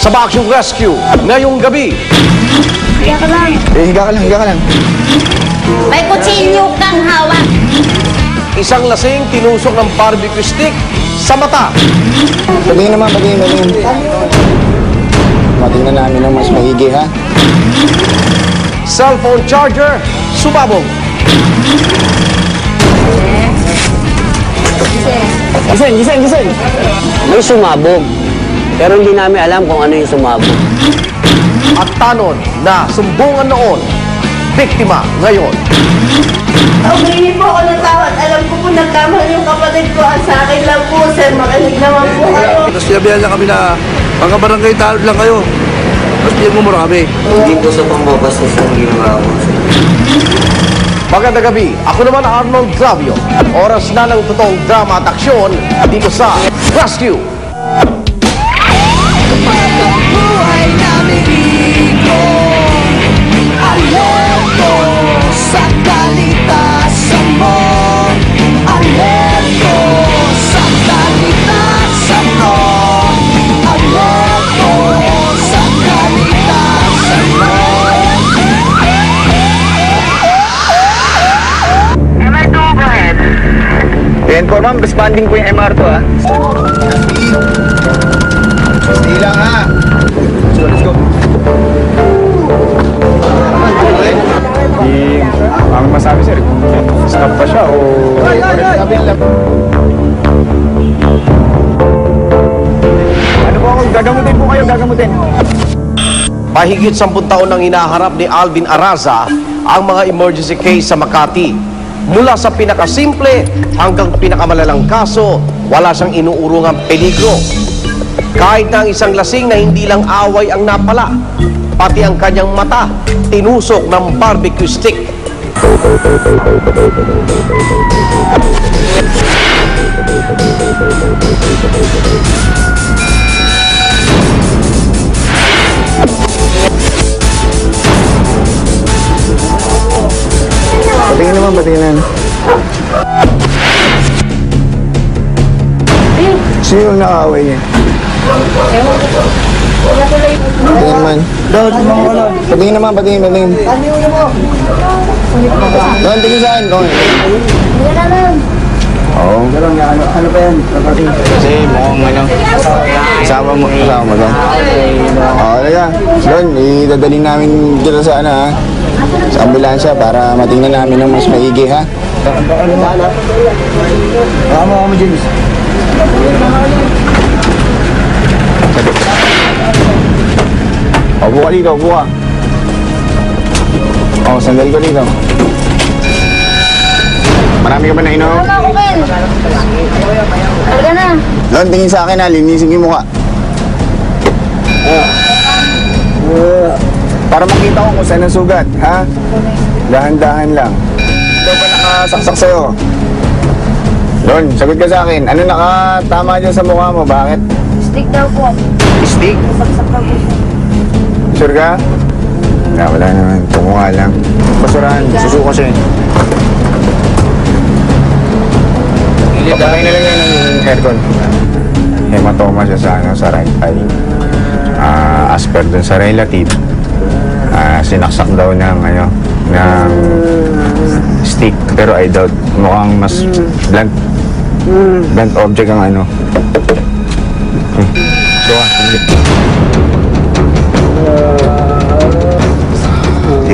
sa Bakyong Rescue ngayong gabi. Kaya ka lang. Eh, higa ka lang, higa ka lang. May kutsilyo kang hawak. Isang lasing tinusok ng barbecue stick sa mata. Patingin naman, patingin, patingin. Matingnan namin ng mas maigi, ha? Cellphone charger, sumabog. Gising, gising, gising. May sumabog. Pero hindi namin alam kung ano yung sumabog. At tanod na sumbungan noon, biktima ngayon. Humingi po ako ng tawad. Alam ko po nagkamali yung kapatid ko at sa akin lang po, sir. Makinig naman po kayo. Tapos sinabihan niya kami na mga barangay talib lang kayo. Tapos bigyan mo marami. Hindi po sa pambabastos ang ginawa ko. Magandang gabi, ako naman Arnold Glavio. Oras na ng totoong drama at aksyon dito sa Rescue. Ma'am. Responding po yung MR to, ha? Stay lang, ha? So, let's go. Di, ang masabi sir, stop pa siya o... Ano po ako, gagamutin po kayo, gagamutin. Mahigit 10 taon nang hinaharap ni Alvin Araza ang mga emergency case sa Makati. Mula sa pinakasimple hanggang pinakamalalang kaso, wala siyang inuurungang peligro. Kahit na ang isang lasing na hindi lang away ang napala, pati ang kanyang mata, tinusok ng barbecue stick. Sino yung nakaaway niya? Patingin naman. Patingin naman, patingin, patingin. Doon, tingin saan? Doon. Oo. Ano pa yan? Kasi mukhang ano, kasama mo, kasama mo doon. Oo, talaga. Doon, idadaling namin dito sa ano ha. Sa ambulansya para matingnan namin ng mas maigi ha. Tama mo, James. Upo ka dito, upo ka. Oo, sandali ka dito. Marami ka ba na inom? Wala ko, Ben. Talaga na. Doon, tingin sa akin ha, linisin yung mukha. Para makita ko kung saan ang sugat, ha? Dahan-dahan lang. Ito ba nakasaksak sa'yo? Doon, sagot ka sa akin. Ano nakatama dyan sa mukha mo? Bakit? Stick daw po. Stick? Saksak daw po. Sure ka? Wala, wala naman. Kumuha lang. Basurahan, susuko siya. Papatay na lang yan ng aircon. Hematoma siya sa, ano, sa right eye. Ah, as per dun sa relative, ah, sinaksak daw ng, ano, ng stick. Pero I doubt, mukhang mas blunt, blunt object ang ano. So, ah, hindi.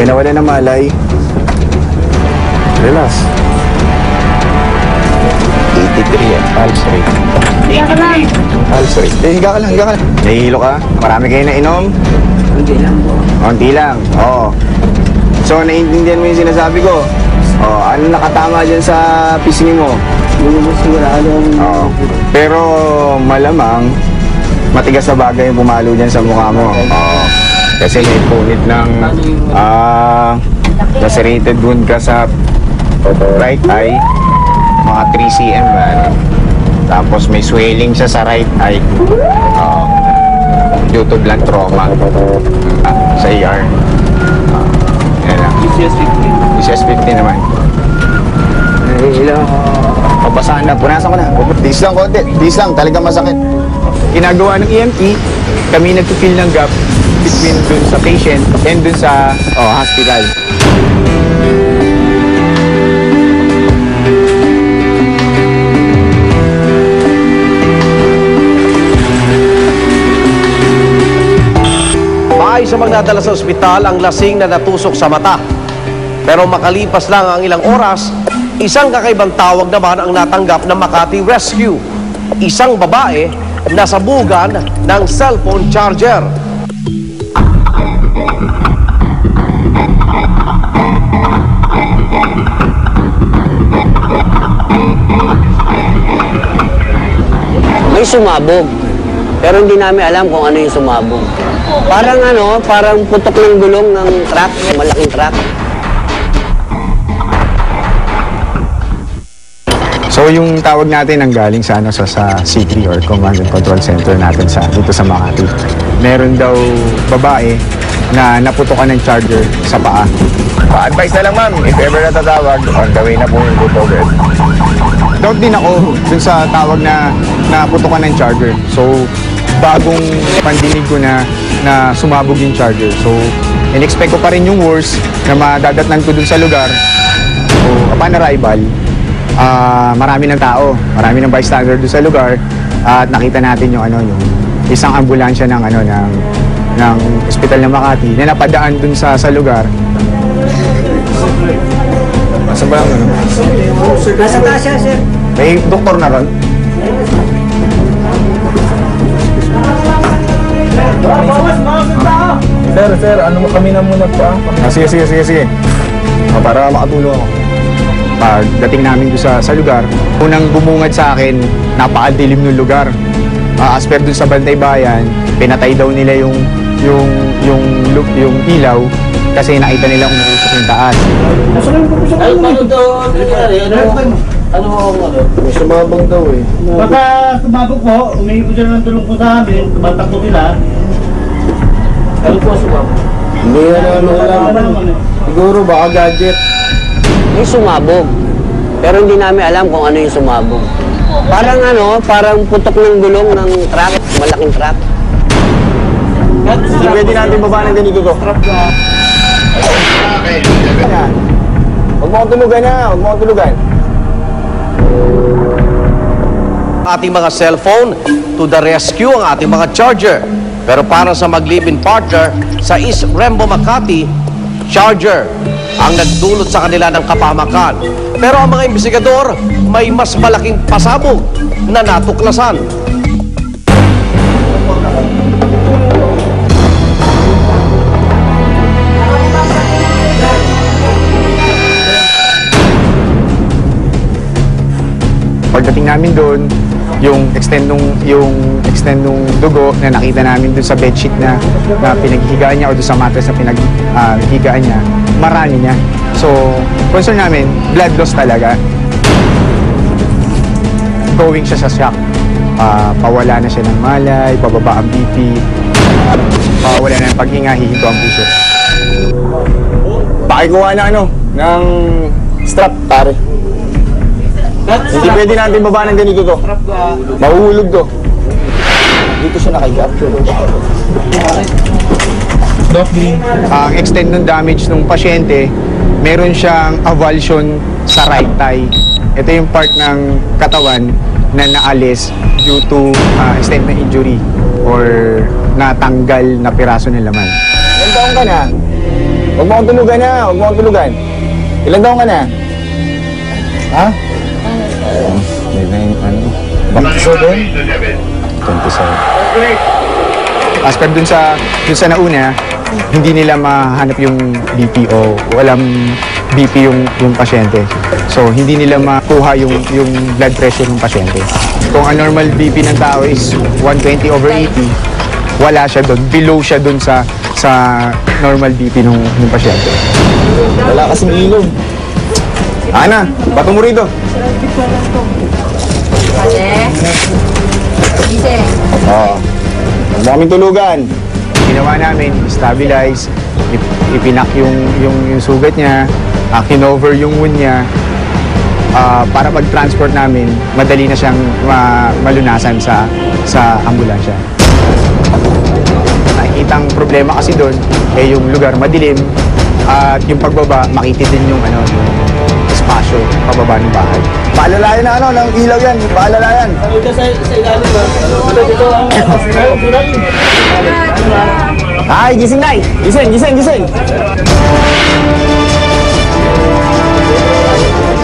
Ka nawala ng malay. Relax. 83 yan, pulse rate. Kaya ka lang. Pulse rate. Eh, higa ka lang, higa ka lang. Nahihilo ka? Marami kayo na inom? Hindi lang po. Konti lang. Oo. So, naiintindihan mo yung sinasabi ko? Oo, ano nakatama dyan sa pisngi mo? Hindi mo sigurado ang... Oo. Pero malamang, matigas na bagay yung pumalo dyan sa mukha mo. Oo. Kasi may punit ng ah lacerated wound ka sa right eye, mga 3 cm man. Tapos may swelling siya sa right eye. Oo. due to blunt trauma ah, sa ER. Yan lang. ECS 50 naman. Nahihilo ako. Pabasahan na. Punasan ko na. Tiis lang konti. Tiis lang. Talagang masakit. ginagawa ng EMT, kami nagpo-fill ng gap between dun sa patient and dun sa oh, hospital. Maay sa magdadala sa ospital ang lasing na natusok sa mata. Pero makalipas lang ang ilang oras, isang kakaibang tawag naman ang natanggap ng Makati Rescue. Isang babae na sabugan ng cellphone charger. May sumabog. Pero hindi namin alam kung ano yung sumabog. Parang ano, parang putok ng gulong ng truck, malaking truck. So yung tawag natin ang galing sa ano sa, sa C3 or Command and Control Center natin sa dito sa Makati. Meron daw babae na naputokan ng charger sa paa. Pa-advise na lang ma'am, if ever natatawag, on the way na po yung tutugan. Doubt din ako dun sa tawag na naputokan ng charger. So bagong pandinig ko na na sumabog yung charger. So in-expect ko pa rin yung worst na madadatnan ko dun sa lugar. So upon arrival, ah marami ng tao, marami ng bystander doon sa lugar at nakita natin yung ano yung isang ambulansya ng ano ng ng ospital ng Makati na napadaan dun sa sa lugar. Nasa ba ang ano? Nasa taas siya, sir. May doktor na ron? Sir, sir, ano mo kami na muna pa? Ah, sige, sige, sige, sige. Ah, para makatulong ako. Pagdating namin doon sa, sa lugar, unang bumungad sa akin, napakadilim ng lugar. Ah, as per doon sa Bantay Bayan, pinatay daw nila yung yung yung look, yung ilaw kasi nakita nila umuusok yung taas. Ay, paano daw nangyari? Ano? Ano ang ano? May sumabog daw eh. Pagka sumabog po, umihi po sila ng tulong po sa amin, tumatakbo sila. Ano po sumabog? Hindi na ano alam. Ano eh. Siguro baka gadget. May sumabog. Pero hindi namin alam kung ano yung sumabog. Parang ano, parang putok ng gulong ng truck, malaking truck. Hindi pwede natin baba ng ganito to. Huwag mo akong tulugan na, huwag mo akong tulugan. ating mga cellphone to the rescue ang ating mga charger. Pero para sa mag-live-in partner sa East Rembo Makati, charger ang nagdulot sa kanila ng kapamakan. Pero ang mga investigador may mas malaking pasabog na natuklasan. Pagdating namin doon, yung extend nung yung extend nung dugo na nakita namin doon sa bedsheet na, na pinaghigaan niya o doon sa mattress na pinaghigaan niya, marami niya. So, concern namin, blood loss talaga. Going siya sa shock. Ah, pawala na siya ng malay, pababa ang BP, pawala na ng paghinga, hihinto ang puso. Pakikuha na ano, ng strap, pare. Hindi pwede natin baba ng ganito to. Mahuhulog to. Dito siya nakahiga. Ang extent ng damage ng pasyente, meron siyang avulsion sa right thigh. Ito yung part ng katawan na naalis due to ah, extent ng injury or natanggal na piraso ng laman. Ilan taong ka na? Huwag mo akong tulugan na. Huwag mo akong tulugan. Ilan taong ka na? Ha? May na yung ano? Bakso doon? 27. As per dun sa, dun sa nauna, hindi nila mahanap yung BP o walang BP yung, yung pasyente. So, hindi nila makuha yung, yung blood pressure ng pasyente. Kung ang normal BP ng tao is 120 over 80, wala siya doon. Below siya doon sa sa normal BP ng, ng pasyente. Wala kasing ilong. Ana, bato mo rito. Oo. Huwag mo kaming tulugan. Ginawa namin, stabilize, ip- ipinak yung, yung, yung sugat niya, uh, kinover yung wound niya, ah, para pag-transport namin, madali na siyang ma- malunasan sa sa ambulansya. Nakikita ang problema kasi doon, eh yung lugar madilim at yung pagbaba, makikita din yung ano, yung espasyo pababa ng bahay. Paalalayan na ano, ng ilaw yan. Paalalayan. Ito sa, sa ilalim? Ito, dito ang... Ay, gising na Gising, gising, gising!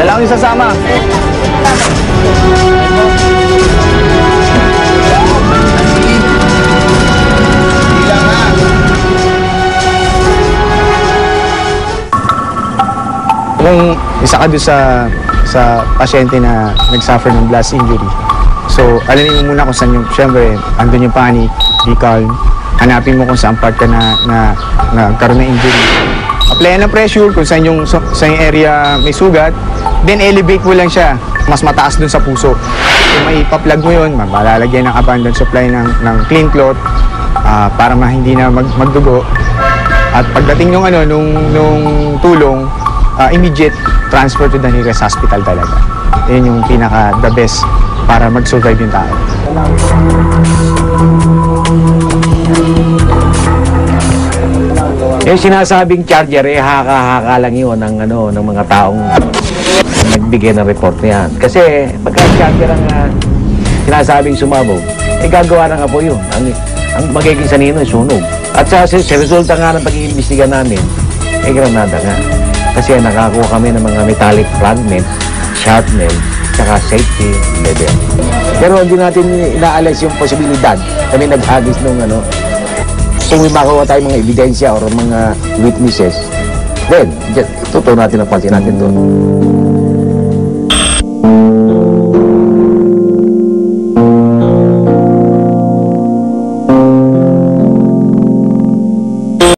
Lang yung sasama. Kung isa ka doon sa sa pasyente na nag-suffer ng blast injury, so alamin mo muna kung saan yung, syempre, andun yung panic, di calm, hanapin mo kung saan part ka na, na, na nagkaroon ng injury. Apply ng pressure kung saan yung, saan yung area may sugat, then elevate mo lang siya, mas mataas dun sa puso. Kung may ipa-plug mo yun, malalagyan ng abundant supply ng, ng clean cloth ah, para ma hindi na mag, magdugo. At pagdating nung ano nung nung tulong, ah, immediate transfer to the nearest hospital talaga. Yun yung pinaka the best para mag-survive yung tao. Yung sinasabing charger, eh, haka-haka lang yun ng, ano, ng mga taong nagbigay ng report na yan. Kasi pagka charger ang ah, sinasabing sumabog, eh gagawa ng apo yun. Ang, ang magiging sanino ay sunog. At sa, sa, sa resulta nga ng pag-iimbestiga namin, eh granada nga. Kasi nakakuha kami ng mga metallic fragment, sharpnel, saka safety level. Pero hindi natin inaalis yung posibilidad kami naghagis nung ano, kung may makuha tayong mga ebidensya or mga witnesses, then, totoo natin ang pansin natin doon.